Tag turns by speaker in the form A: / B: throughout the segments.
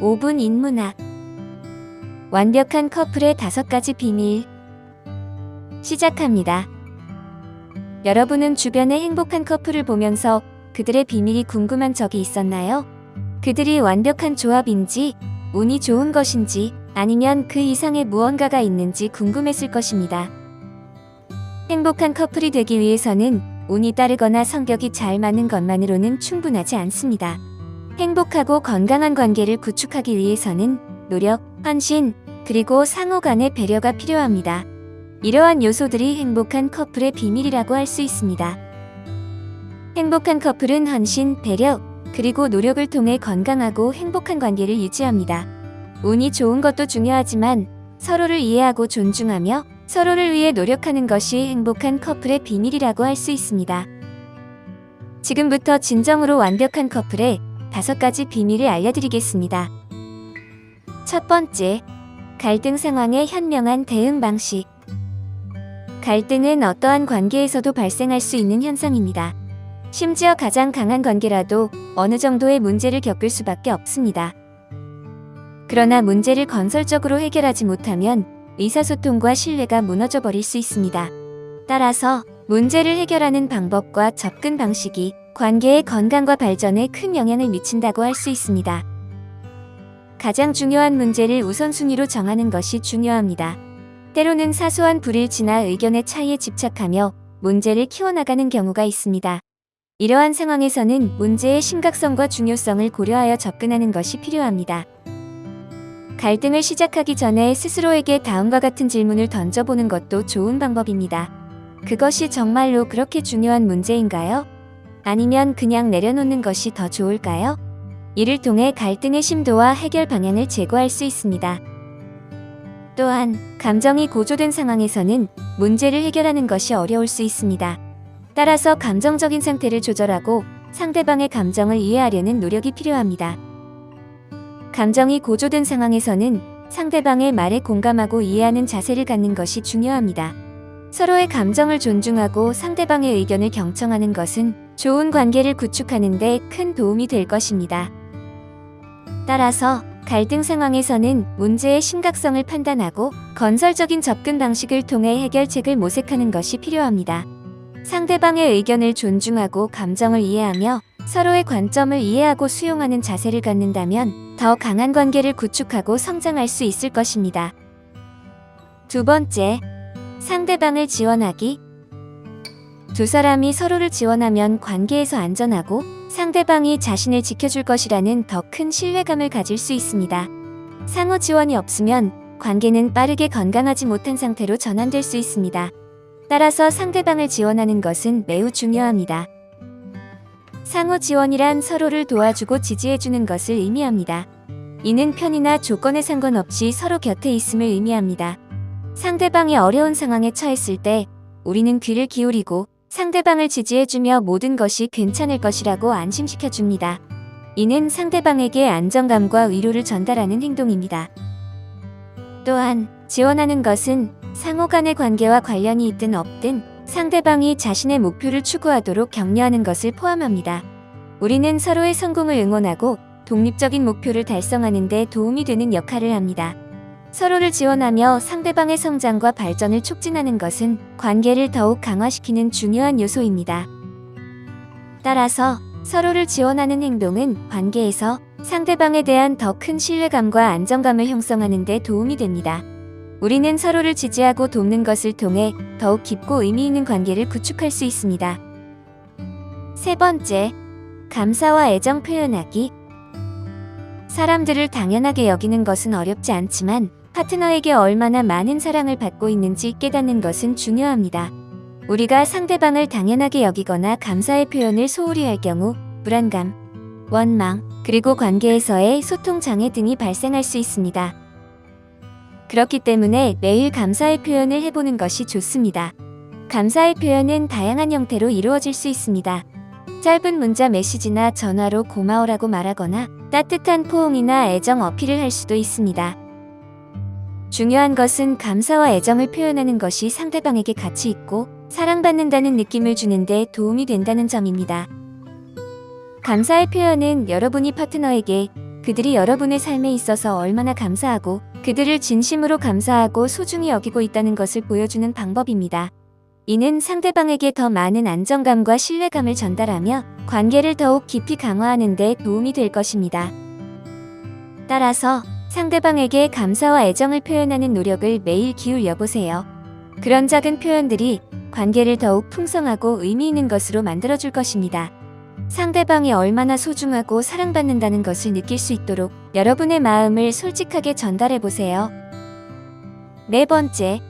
A: 5분 인문학 완벽한 커플의 다섯 가지 비밀 시작합니다. 여러분은 주변의 행복한 커플을 보면서 그들의 비밀이 궁금한 적이 있었나요? 그들이 완벽한 조합인지, 운이 좋은 것인지, 아니면 그 이상의 무언가가 있는지 궁금했을 것입니다. 행복한 커플이 되기 위해서는 운이 따르거나 성격이 잘 맞는 것만으로는 충분하지 않습니다. 행복하고 건강한 관계를 구축하기 위해서는 노력, 헌신, 그리고 상호 간의 배려가 필요합니다. 이러한 요소들이 행복한 커플의 비밀이라고 할 수 있습니다. 행복한 커플은 헌신, 배려, 그리고 노력을 통해 건강하고 행복한 관계를 유지합니다. 운이 좋은 것도 중요하지만 서로를 이해하고 존중하며 서로를 위해 노력하는 것이 행복한 커플의 비밀이라고 할 수 있습니다. 지금부터 진정으로 완벽한 커플의 다섯 가지 비밀을 알려드리겠습니다. 첫 번째, 갈등 상황의 현명한 대응 방식. 갈등은 어떠한 관계에서도 발생할 수 있는 현상입니다. 심지어 가장 강한 관계라도 어느 정도의 문제를 겪을 수밖에 없습니다. 그러나 문제를 건설적으로 해결하지 못하면 의사소통과 신뢰가 무너져 버릴 수 있습니다. 따라서 문제를 해결하는 방법과 접근 방식이 관계의 건강과 발전에 큰 영향을 미친다고 할 수 있습니다. 가장 중요한 문제를 우선순위로 정하는 것이 중요합니다. 때로는 사소한 불일치나 의견의 차이에 집착하며 문제를 키워나가는 경우가 있습니다. 이러한 상황에서는 문제의 심각성과 중요성을 고려하여 접근하는 것이 필요합니다. 갈등을 시작하기 전에 스스로에게 다음과 같은 질문을 던져보는 것도 좋은 방법입니다. 그것이 정말로 그렇게 중요한 문제인가요? 아니면 그냥 내려놓는 것이 더 좋을까요? 이를 통해 갈등의 심도와 해결 방향을 제고할 수 있습니다. 또한 감정이 고조된 상황에서는 문제를 해결하는 것이 어려울 수 있습니다. 따라서 감정적인 상태를 조절하고 상대방의 감정을 이해하려는 노력이 필요합니다. 감정이 고조된 상황에서는 상대방의 말에 공감하고 이해하는 자세를 갖는 것이 중요합니다. 서로의 감정을 존중하고 상대방의 의견을 경청하는 것은 좋은 관계를 구축하는 데 큰 도움이 될 것입니다. 따라서 갈등 상황에서는 문제의 심각성을 판단하고 건설적인 접근 방식을 통해 해결책을 모색하는 것이 필요합니다. 상대방의 의견을 존중하고 감정을 이해하며 서로의 관점을 이해하고 수용하는 자세를 갖는다면 더 강한 관계를 구축하고 성장할 수 있을 것입니다. 두 번째, 상대방을 지원하기. 두 사람이 서로를 지원하면 관계에서 안전하고 상대방이 자신을 지켜줄 것이라는 더 큰 신뢰감을 가질 수 있습니다. 상호 지원이 없으면 관계는 빠르게 건강하지 못한 상태로 전환될 수 있습니다. 따라서 상대방을 지원하는 것은 매우 중요합니다. 상호 지원이란 서로를 도와주고 지지해주는 것을 의미합니다. 이는 편이나 조건에 상관없이 서로 곁에 있음을 의미합니다. 상대방이 어려운 상황에 처했을 때 우리는 귀를 기울이고 상대방을 지지해주며 모든 것이 괜찮을 것이라고 안심시켜줍니다. 이는 상대방에게 안정감과 위로를 전달하는 행동입니다. 또한 지원하는 것은 상호 간의 관계와 관련이 있든 없든 상대방이 자신의 목표를 추구하도록 격려하는 것을 포함합니다. 우리는 서로의 성공을 응원하고 독립적인 목표를 달성하는 데 도움이 되는 역할을 합니다. 서로를 지원하며 상대방의 성장과 발전을 촉진하는 것은 관계를 더욱 강화시키는 중요한 요소입니다. 따라서 서로를 지원하는 행동은 관계에서 상대방에 대한 더 큰 신뢰감과 안정감을 형성하는 데 도움이 됩니다. 우리는 서로를 지지하고 돕는 것을 통해 더욱 깊고 의미 있는 관계를 구축할 수 있습니다. 세 번째, 감사와 애정 표현하기. 사람들을 당연하게 여기는 것은 어렵지 않지만 파트너에게 얼마나 많은 사랑을 받고 있는지 깨닫는 것은 중요합니다. 우리가 상대방을 당연하게 여기거나 감사의 표현을 소홀히 할 경우 불안감, 원망, 그리고 관계에서의 소통 장애 등이 발생할 수 있습니다. 그렇기 때문에 매일 감사의 표현을 해보는 것이 좋습니다. 감사의 표현은 다양한 형태로 이루어질 수 있습니다. 짧은 문자 메시지나 전화로 고마워라고 말하거나 따뜻한 포옹이나 애정 어필을 할 수도 있습니다. 중요한 것은 감사와 애정을 표현하는 것이 상대방에게 가치 있고 사랑받는다는 느낌을 주는데 도움이 된다는 점입니다. 감사의 표현은 여러분이 파트너에게 그들이 여러분의 삶에 있어서 얼마나 감사하고 그들을 진심으로 감사하고 소중히 여기고 있다는 것을 보여주는 방법입니다. 이는 상대방에게 더 많은 안정감과 신뢰감을 전달하며 관계를 더욱 깊이 강화하는 데 도움이 될 것입니다. 따라서 상대방에게 감사와 애정을 표현하는 노력을 매일 기울여 보세요. 그런 작은 표현들이 관계를 더욱 풍성하고 의미 있는 것으로 만들어줄 것입니다. 상대방이 얼마나 소중하고 사랑받는다는 것을 느낄 수 있도록 여러분의 마음을 솔직하게 전달해 보세요. 네 번째,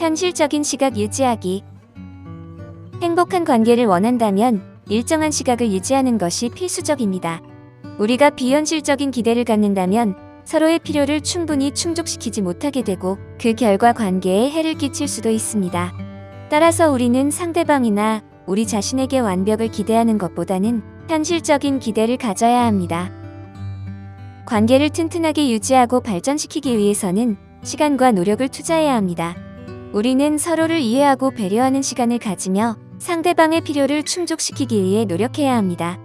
A: 현실적인 시각 유지하기. 행복한 관계를 원한다면 일정한 시각을 유지하는 것이 필수적입니다. 우리가 비현실적인 기대를 갖는다면 서로의 필요를 충분히 충족시키지 못하게 되고 그 결과 관계에 해를 끼칠 수도 있습니다. 따라서 우리는 상대방이나 우리 자신에게 완벽을 기대하는 것보다는 현실적인 기대를 가져야 합니다. 관계를 튼튼하게 유지하고 발전시키기 위해서는 시간과 노력을 투자해야 합니다. 우리는 서로를 이해하고 배려하는 시간을 가지며 상대방의 필요를 충족시키기 위해 노력해야 합니다.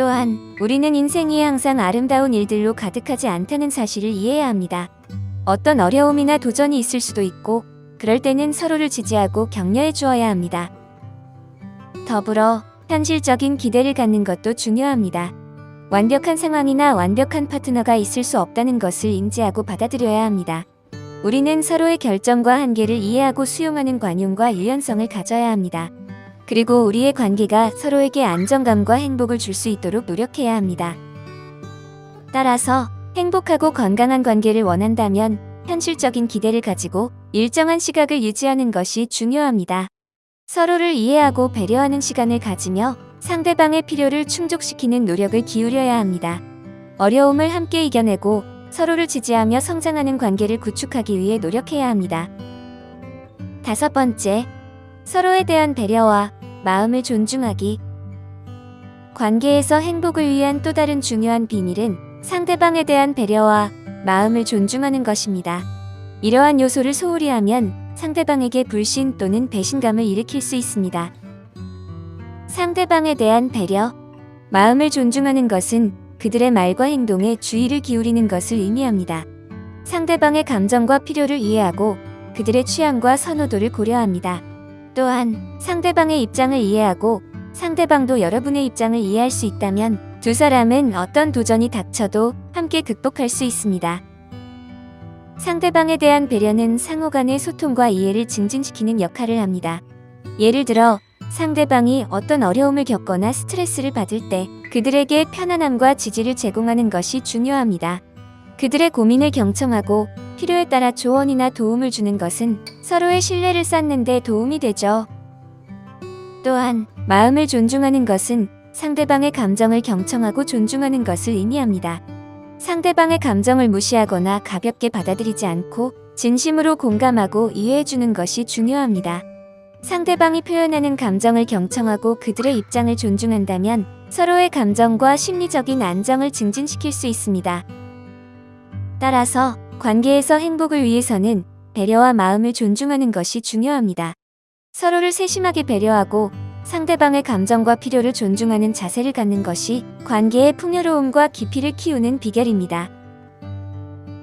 A: 또한 우리는 인생이 항상 아름다운 일들로 가득하지 않다는 사실을 이해해야 합니다. 어떤 어려움이나 도전이 있을 수도 있고 그럴 때는 서로를 지지하고 격려해 주어야 합니다. 더불어 현실적인 기대를 갖는 것도 중요합니다. 완벽한 상황이나 완벽한 파트너가 있을 수 없다는 것을 인지하고 받아들여야 합니다. 우리는 서로의 결정과 한계를 이해하고 수용하는 관용과 유연성을 가져야 합니다. 그리고 우리의 관계가 서로에게 안정감과 행복을 줄 수 있도록 노력해야 합니다. 따라서 행복하고 건강한 관계를 원한다면 현실적인 기대를 가지고 일정한 시각을 유지하는 것이 중요합니다. 서로를 이해하고 배려하는 시간을 가지며 상대방의 필요를 충족시키는 노력을 기울여야 합니다. 어려움을 함께 이겨내고 서로를 지지하며 성장하는 관계를 구축하기 위해 노력해야 합니다. 다섯 번째, 서로에 대한 배려와 마음을 존중하기. 관계에서 행복을 위한 또 다른 중요한 비밀은 상대방에 대한 배려와 마음을 존중하는 것입니다. 이러한 요소를 소홀히 하면 상대방에게 불신 또는 배신감을 일으킬 수 있습니다. 상대방에 대한 배려, 마음을 존중하는 것은 그들의 말과 행동에 주의를 기울이는 것을 의미합니다. 상대방의 감정과 필요를 이해하고 그들의 취향과 선호도를 고려합니다. 또한 상대방의 입장을 이해하고 상대방도 여러분의 입장을 이해할 수 있다면 두 사람은 어떤 도전이 닥쳐도 함께 극복할 수 있습니다. 상대방에 대한 배려는 상호 간의 소통과 이해를 증진시키는 역할을 합니다. 예를 들어 상대방이 어떤 어려움을 겪거나 스트레스를 받을 때 그들에게 편안함과 지지를 제공하는 것이 중요합니다. 그들의 고민을 경청하고 필요에 따라 조언이나 도움을 주는 것은 서로의 신뢰를 쌓는 데 도움이 되죠. 또한 마음을 존중하는 것은 상대방의 감정을 경청하고 존중하는 것을 의미합니다. 상대방의 감정을 무시하거나 가볍게 받아들이지 않고 진심으로 공감하고 이해해주는 것이 중요합니다. 상대방이 표현하는 감정을 경청하고 그들의 입장을 존중한다면 서로의 감정과 심리적인 안정을 증진시킬 수 있습니다. 따라서 관계에서 행복을 위해서는 배려와 마음을 존중하는 것이 중요합니다. 서로를 세심하게 배려하고 상대방의 감정과 필요를 존중하는 자세를 갖는 것이 관계의 풍요로움과 깊이를 키우는 비결입니다.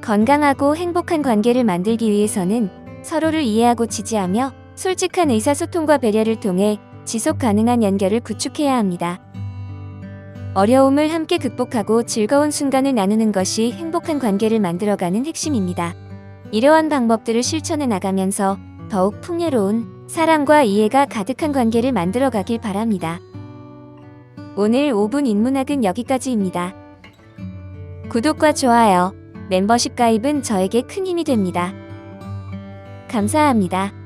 A: 건강하고 행복한 관계를 만들기 위해서는 서로를 이해하고 지지하며 솔직한 의사소통과 배려를 통해 지속 가능한 연결을 구축해야 합니다. 어려움을 함께 극복하고 즐거운 순간을 나누는 것이 행복한 관계를 만들어가는 핵심입니다. 이러한 방법들을 실천해 나가면서 더욱 풍요로운 사랑과 이해가 가득한 관계를 만들어 가길 바랍니다. 오늘 5분 인문학은 여기까지입니다. 구독과 좋아요, 멤버십 가입은 저에게 큰 힘이 됩니다. 감사합니다.